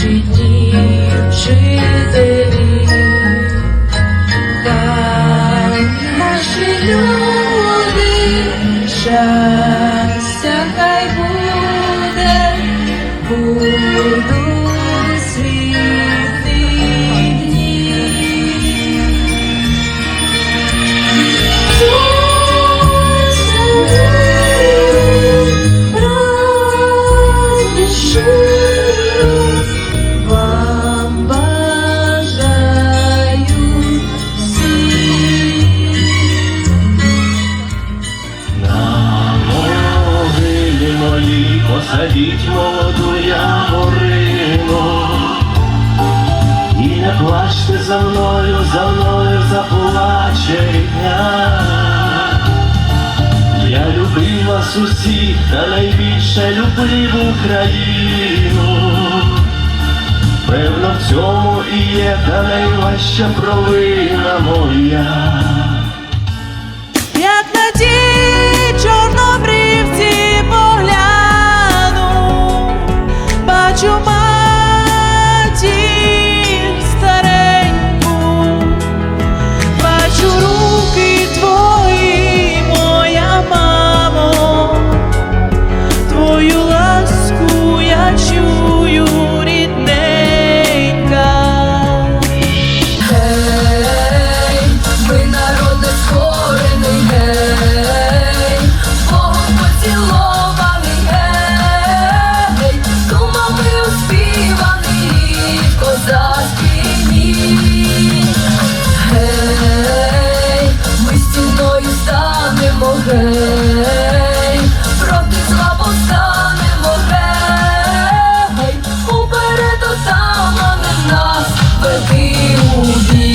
вчителі, вчителі, хай люди, щастя хай буде, буду світ. Посадіть молоду яворину І не плачте за мною, за мною заплаче дня. Я любив вас усіх, та найбільше любив Україну. Певно, в цьому і є та найважча провина моя. П'ятна be